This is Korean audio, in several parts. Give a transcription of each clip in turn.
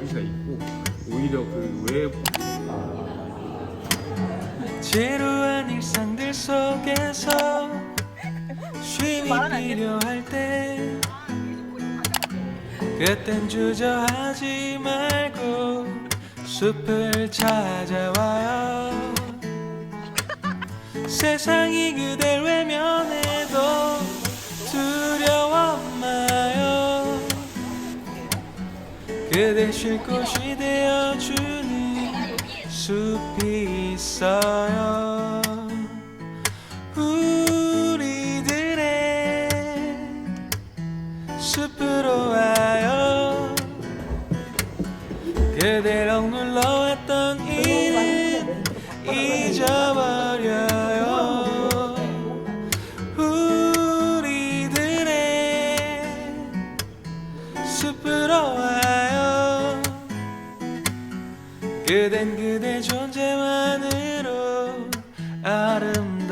여기가 있고 오히려 그 외. 지루한 일상들 속에서 쉼이 필요할 때 그땐 주저하지 말고 숲을 찾아와요. 세상이 그댈 외면해도 두려워 마요? 그대 쉴 곳이 되어주는 숲이 있어요 그댈 억눌러왔던 일은 잊어버려요. 우리들의 숲으로 와요. 그댄 그대 존재만으로 아름다워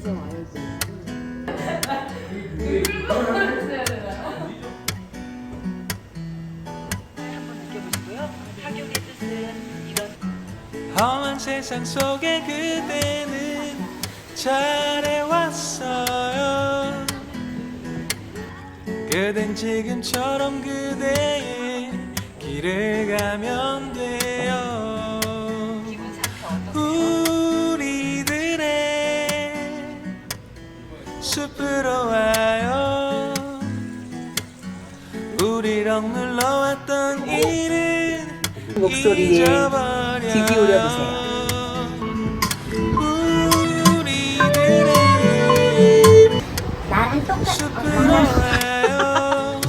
그래서 와요. 험한 세상 속에 그대는 잘해왔어요 그댄 지금처럼 그대의 길을 가면 돼 숲으로 와요. 우리를 억눌러 왔던 일은 목소리에 귀 기울여 보세요.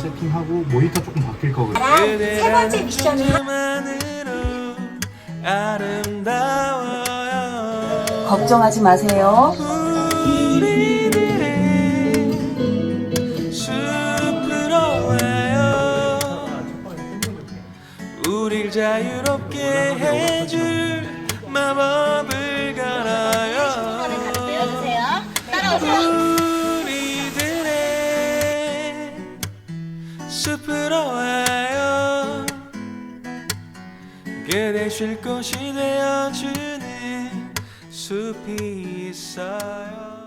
세팅하고 모니터 조금 바뀔 거거든요. 세 번째 미션은 아름다워요. 걱정하지 마세요. 우릴 자유롭게 해줄 마법을 걸어요 내려주세요. 따라오세요. 우리들의 숲으로 와요 그대 쉴 곳이 되어주는 숲이 있어요